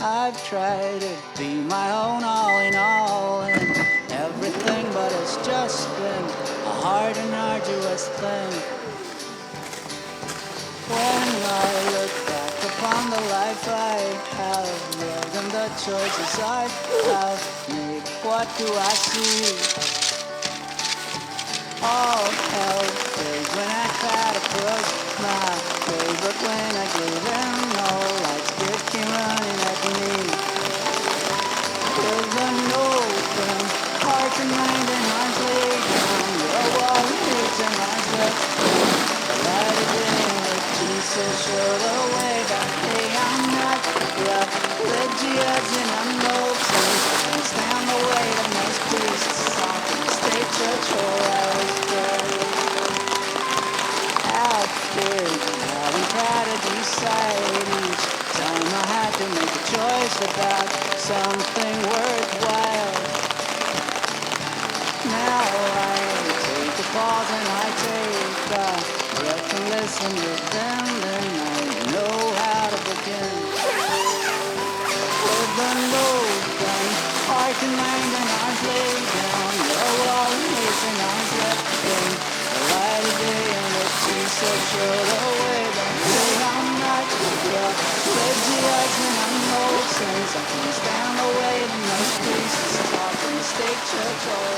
I've tried to be my own all in all and everything, but it's just been a hard and arduous thing. When I look back upon the life I have lived and the choices I have made, what do I see? All hell breaks when I try to push my way, time I had to make a choice about something worthwhile. Now I take a pause and I take a breath and listen to them, then I know how to begin. With an open heart and mind and arms laid down, your wall and left in. The light of day and the Jesus show the way, but say I'm not your religious and I'm no saints. I can't stand the way of most priests talk in the state church or